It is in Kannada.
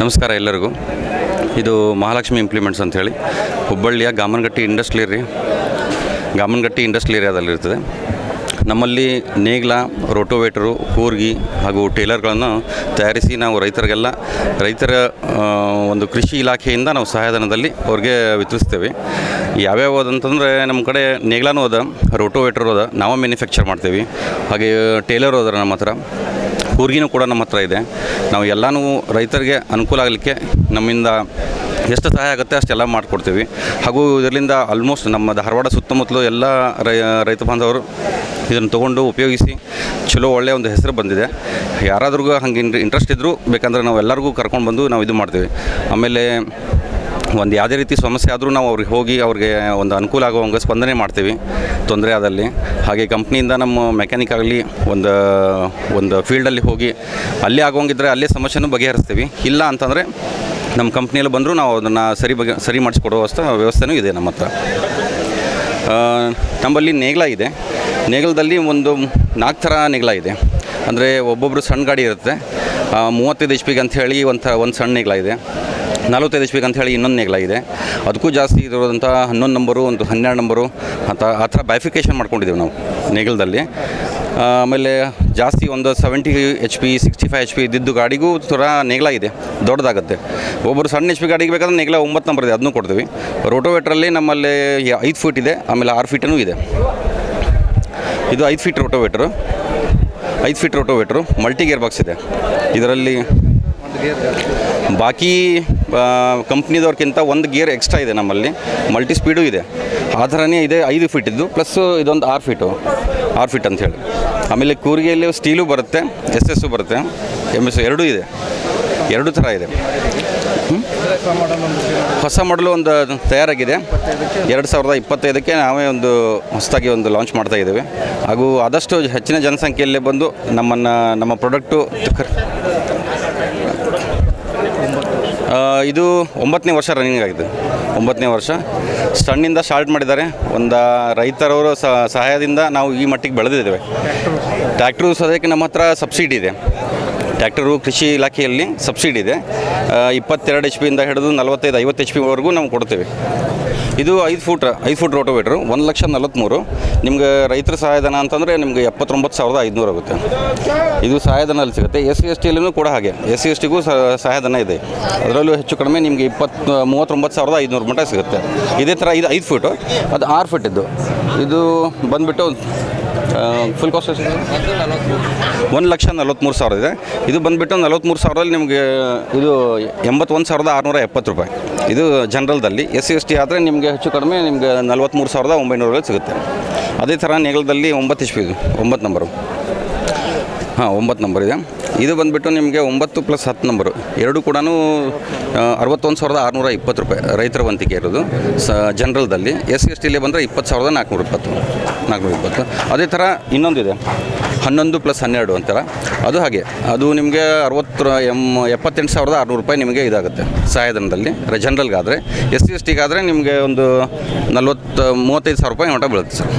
ನಮಸ್ಕಾರ ಎಲ್ಲರಿಗೂ. ಇದು ಮಹಾಲಕ್ಷ್ಮಿ ಇಂಪ್ಲಿಮೆಂಟ್ಸ್ ಅಂಥೇಳಿ. ಹುಬ್ಬಳ್ಳಿಯ ಗಾಮನಗಟ್ಟಿ ಇಂಡಸ್ಟ್ರಿ ರೀ. ಗಾಮನಗಟ್ಟಿ ಇಂಡಸ್ಟ್ರಿ ಏರಿಯಾದಲ್ಲಿರ್ತದೆ. ನಮ್ಮಲ್ಲಿ ನೇಗ್ಲ ರೋಟೋವೇಟರು ಕೂರ್ಗಿ ಹಾಗೂ ಟೇಲರ್ಗಳನ್ನು ತಯಾರಿಸಿ ನಾವು ರೈತರಿಗೆಲ್ಲ, ರೈತರ ಒಂದು ಕೃಷಿ ಇಲಾಖೆಯಿಂದ ನಾವು ಸಹಾಯಧನದಲ್ಲಿ ಅವ್ರಿಗೆ ವಿತರಿಸ್ತೇವೆ. ಯಾವ್ಯಾವ ಅಂತಂದರೆ ನಮ್ಮ ಕಡೆ ನೇಗ್ಲಾನು ಅದ ರೋಟೋವೇಟರ್ ಅದ, ನಾವು ಮ್ಯಾನುಫ್ಯಾಕ್ಚರ್ ಮಾಡ್ತೀವಿ. ಹಾಗೆ ಟೇಲರ್ ಅದರ ನಮ್ಮ ಹತ್ರ. ಕೂರ್ಗಿನೂ ಕೂಡ ನಮ್ಮ ಹತ್ರ ಇದೆ. ನಾವು ಎಲ್ಲನೂ ರೈತರಿಗೆ ಅನುಕೂಲ ಆಗಲಿಕ್ಕೆ ನಮ್ಮಿಂದ ಎಷ್ಟು ಸಹಾಯ ಆಗುತ್ತೆ ಅಷ್ಟೆಲ್ಲ ಮಾಡಿಕೊಡ್ತೀವಿ. ಹಾಗೂ ಇದರಿಂದ ಆಲ್ಮೋಸ್ಟ್ ನಮ್ಮ ಧಾರವಾಡ ಸುತ್ತಮುತ್ತಲು ಎಲ್ಲ ರೈ, ರೈತ ಬಾಂಧವರು ಇದನ್ನು ತೊಗೊಂಡು ಉಪಯೋಗಿಸಿ ಚಲೋ ಒಳ್ಳೆಯ ಒಂದು ಹೆಸರು ಬಂದಿದೆ. ಯಾರಾದ್ರೂ ಹಂಗೆ ಇಂಟ್ರೆಸ್ಟ್ ಇದ್ದರೂ ಬೇಕಂದ್ರೆ ನಾವು ಎಲ್ಲರಿಗೂ ಕರ್ಕೊಂಡು ಬಂದು ನಾವು ಇದು ಮಾಡ್ತೀವಿ. ಆಮೇಲೆ ಒಂದು ಯಾವುದೇ ರೀತಿ ಸಮಸ್ಯೆ ಆದರೂ ನಾವು ಅವ್ರಿಗೆ ಹೋಗಿ ಅವ್ರಿಗೆ ಒಂದು ಅನುಕೂಲ ಆಗುವಂಗೆ ಸ್ಪಂದನೆ ಮಾಡ್ತೀವಿ. ತೊಂದರೆ ಆದಲ್ಲಿ. ಹಾಗೆ ಕಂಪ್ನಿಯಿಂದ ನಮ್ಮ ಮೆಕ್ಯಾನಿಕ್ ಆಗಲಿ, ಒಂದು ಒಂದು ಫೀಲ್ಡಲ್ಲಿ ಹೋಗಿ ಅಲ್ಲೇ ಆಗೋಂಗಿದ್ರೆ ಅಲ್ಲೇ ಸಮಸ್ಯೆನೂ ಬಗೆಹರಿಸ್ತೀವಿ. ಇಲ್ಲ ಅಂತಂದರೆ ನಮ್ಮ ಕಂಪ್ನಿಯಲ್ಲಿ ಬಂದರೂ ನಾವು ಅದನ್ನು ಸರಿ ಬಗೆ, ಸರಿ ಮಾಡಿಸ್ಕೊಡುವಷ್ಟು ವ್ಯವಸ್ಥೆ ವ್ಯವಸ್ಥೆನೂ ಇದೆ ನಮ್ಮ ಹತ್ರ. ನಮ್ಮಲ್ಲಿ ನೇಗ್ಲ ಇದೆ. ನೇಗ್ಲದಲ್ಲಿ ಒಂದು ನಾಲ್ಕು ಥರ ನೇಗ್ಲ ಇದೆ. ಅಂದರೆ ಒಬ್ಬೊಬ್ಬರು ಸಣ್ಣ ಗಾಡಿ ಇರುತ್ತೆ. ಮೂವತ್ತೈದು ಎಚ್ ಪಿಗೆ ಅಂತ ಹೇಳಿ ಒಂದು ಒಂದು ಸಣ್ಣ ನೇಗ್ಲ ಇದೆ. ನಲ್ವತ್ತೈದು ಎಚ್ ಅಂತ ಹೇಳಿ ಇನ್ನೊಂದು ನೆಗಲಾಗಿದೆ ಅದಕ್ಕೂ ಜಾಸ್ತಿ ಇರೋದಂಥ ಹನ್ನೊಂದು ನಂಬರು ಒಂದು ಹನ್ನೆರಡು ನಂಬರು ಅಂತ ಆ ಥರ ಬೈಫಿಕೇಷನ್ ಮಾಡ್ಕೊಂಡಿದ್ದೀವಿ ನಾವು ನೆಗಲದಲ್ಲಿ. ಆಮೇಲೆ ಜಾಸ್ತಿ ಒಂದು seventy H P sixty five H P ಇದ್ದಿದ್ದು ಗಾಡಿಗೂ ಥರ ನೇಗ್ಲ ಇದೆ, ದೊಡ್ಡದಾಗುತ್ತೆ. ಒಬ್ಬರು ಸಣ್ಣ ಎಚ್ ಪಿ ಗಾಡಿಗೆ ಬೇಕಾದ್ರೆ ನೇಗ್ಲ ಒಂಬತ್ತು ನಂಬರ್ ಇದೆ, ಅದನ್ನು ಕೊಡ್ತೀವಿ. ರೋಟೋವೇಟ್ರಲ್ಲಿ ನಮ್ಮಲ್ಲಿ ಐದು ಫೀಟ್ ಇದೆ, ಆಮೇಲೆ ಆರು ಫೀಟನೂ ಇದೆ. ಇದು ಐದು ಫೀಟ್ ರೋಟೋವೇಟ್ರು. ಐದು feet rotavator, multi gear box ಇದೆ. ಇದರಲ್ಲಿ ಬಾಕಿ ಕಂಪ್ನಿದವ್ರಿಗಿಂತ ಒಂದು ಗೇರ್ ಎಕ್ಸ್ಟ್ರಾ ಇದೆ ನಮ್ಮಲ್ಲಿ. ಮಲ್ಟಿ ಸ್ಪೀಡು ಇದೆ. ಆ ಥರನೇ ಇದೆ ಐದು ಫೀಟ್ ಇದ್ದು ಪ್ಲಸ್ ಇದೊಂದು ಆರು ಫೀಟು ಆರು ಫೀಟ್ ಅಂಥೇಳಿ ಆಮೇಲೆ ಕೂರಿಗೆಯಲ್ಲಿ ಸ್ಟೀಲು ಬರುತ್ತೆ ಎಸ್ ಎಸ್ಸು ಬರುತ್ತೆ ಎಂ ಎಸ್ ಎರಡೂ ಇದೆ. ಎರಡು ಥರ ಇದೆ. ಹೊಸ ಮಾಡಲು ಒಂದು ತಯಾರಾಗಿದೆ. ಎರಡು ಸಾವಿರದ ಇಪ್ಪತ್ತೈದಕ್ಕೆ ನಾವೇ ಒಂದು ಹೊಸದಾಗಿ ಒಂದು ಲಾಂಚ್ ಮಾಡ್ತಾ ಇದ್ದೇವೆ. ಹಾಗೂ ಆದಷ್ಟು ಹೆಚ್ಚಿನ ಜನಸಂಖ್ಯೆಯಲ್ಲೇ ಬಂದು ನಮ್ಮನ್ನು, ನಮ್ಮ ಪ್ರಾಡಕ್ಟು ಇದು ಒಂಬತ್ತನೇ ವರ್ಷ ರನ್ನಿಂಗ್ ಆಗಿದೆ ಒಂಬತ್ತನೇ ವರ್ಷ. ಸಣ್ಣಿಂದ ಸ್ಟಾರ್ಟ್ ಮಾಡಿದ್ದಾರೆ. ಒಂದು ರೈತರವರ ಸಹಾಯದಿಂದ ನಾವು ಈ ಮಟ್ಟಿಗೆ ಬೆಳೆದಿದ್ದೇವೆ. ಟ್ಯಾಕ್ಟ್ರು ಸದ್ಯಕ್ಕೆ ನಮ್ಮ ಹತ್ರ ಸಬ್ಸಿಡಿ ಇದೆ. ಟ್ಯಾಕ್ಟರು ಕೃಷಿ ಇಲಾಖೆಯಲ್ಲಿ ಸಬ್ಸಿಡಿ ಇದೆ. ಇಪ್ಪತ್ತೆರಡು ಎಚ್ ಪಿಯಿಂದ ಹಿಡಿದು ನಲವತ್ತೈದು, ಐವತ್ತು ಎಚ್ ಪಿವರೆಗೂ ನಾವು ಕೊಡ್ತೇವೆ. ಇದು ಐದು ಫೂಟ್ ಐದು ಫೂಟ್ ರೋಟೋವೇಟ್ರು ಒಂದು ಲಕ್ಷ ನಲವತ್ತ್ಮೂರು ನಿಮ್ಗೆ ರೈತರ ಸಹಾಯಧನ ಅಂತಂದರೆ ನಿಮಗೆ ಎಪ್ಪತ್ತೊಂಬತ್ತು ಸಾವಿರದ ಐದುನೂರು ಆಗುತ್ತೆ. ಇದು ಸಹಾಯಧನಲ್ಲಿ ಸಿಗುತ್ತೆ. ಎಸ್ ಸಿ ಎಸ್ ಟಿಯಲ್ಲೂ ಕೂಡ ಹಾಗೆ. ಎಸ್ ಸಿ ಎಸ್ ಟಿಗೂ ಸಹಾಯಧನ ಇದೆ. ಅದರಲ್ಲೂ ಹೆಚ್ಚು ಕಡಿಮೆ ನಿಮಗೆ ಇಪ್ಪತ್ತು ಮೂವತ್ತೊಂಬತ್ತು ಸಾವಿರದ ಐದುನೂರು ಮಟ್ಟ ಸಿಗುತ್ತೆ. ಇದೇ ಥರ ಇದು ಐದು ಫೀಟು. ಅದು ಆರು ಫೀಟ್ ಇದ್ದು. ಇದು ಬಂದುಬಿಟ್ಟು ಫುಲ್ ಕಾಸ್ಟ್ ಒಂದು ಲಕ್ಷ ನಲ್ವತ್ತ್ಮೂರು ಸಾವಿರ ಇದೆ. ಇದು ಬಂದುಬಿಟ್ಟು ನಲವತ್ತ್ಮೂರು ಸಾವಿರದಲ್ಲಿ ನಿಮಗೆ ಇದು ಎಂಬತ್ತೊಂದು ಸಾವಿರದ ಆರುನೂರ ಎಪ್ಪತ್ತು ರೂಪಾಯಿ. ಇದು ಜನರಲ್ದಲ್ಲಿ. ಎಸ್ ಸಿ ಎಸ್ ಟಿ ಆದರೆ ನಿಮಗೆ ಹೆಚ್ಚು ಕಡಿಮೆ ನಿಮಗೆ ನಲ್ವತ್ತ್ಮೂರು ಸಾವಿರದ ಒಂಬೈನೂರಲ್ಲಿ ಸಿಗುತ್ತೆ. ಅದೇ ಥರ ನೇಗಲದಲ್ಲಿ ಒಂಬತ್ತು ಇಸ್ಪಿ ಇದು, ಒಂಬತ್ತು ನಂಬರು. ಹಾಂ, ಒಂಬತ್ತು ನಂಬರ್ ಇದೆ. ಇದು ಬಂದುಬಿಟ್ಟು ನಿಮಗೆ ಒಂಬತ್ತು ಪ್ಲಸ್ ಹತ್ತು ನಂಬರು. ಎರಡು ಕೂಡ ಅರವತ್ತೊಂದು ಸಾವಿರದ ಆರುನೂರ ಇಪ್ಪತ್ತು ರೂಪಾಯಿ ರೈತರ ವಂತಿಕೆ ಇರೋದು. ಸ, ಜನರಲ್ದಲ್ಲಿ. ಎಸ್ ಸಿ ಎಸ್ ಟಿಲಿ ಬಂದರೆ ಇಪ್ಪತ್ತು ಸಾವಿರದ ನಾಲ್ಕುನೂರ ಇಪ್ಪತ್ತು ನಾಲ್ಕುನೂರ ಇಪ್ಪತ್ತು. ಅದೇ ಥರ ಇನ್ನೊಂದಿದೆ. ಹನ್ನೊಂದು ಪ್ಲಸ್ ಹನ್ನೆರಡು ಅಂತಾರೆ? ಅದು ಹಾಗೆ. ಅದು ನಿಮಗೆ ಅರವತ್ತು ಎಂ ಎಪ್ಪತ್ತೆಂಟು ಸಾವಿರದ ಆರುನೂರು ರೂಪಾಯಿ ನಿಮಗೆ ಇದಾಗುತ್ತೆ ಸಹಾಯಧನದಲ್ಲಿ ಜನರಲ್ಗಾದರೆ. ಎಸ್ ಸಿ ಎಸ್ ಟಿಗಾದರೆ ನಿಮಗೆ ಒಂದು ನಲ್ವತ್ತು, ಮೂವತ್ತೈದು ಸಾವಿರ ರೂಪಾಯಿ ಮಟ್ಟ ಬೀಳುತ್ತೆ ಸರ್.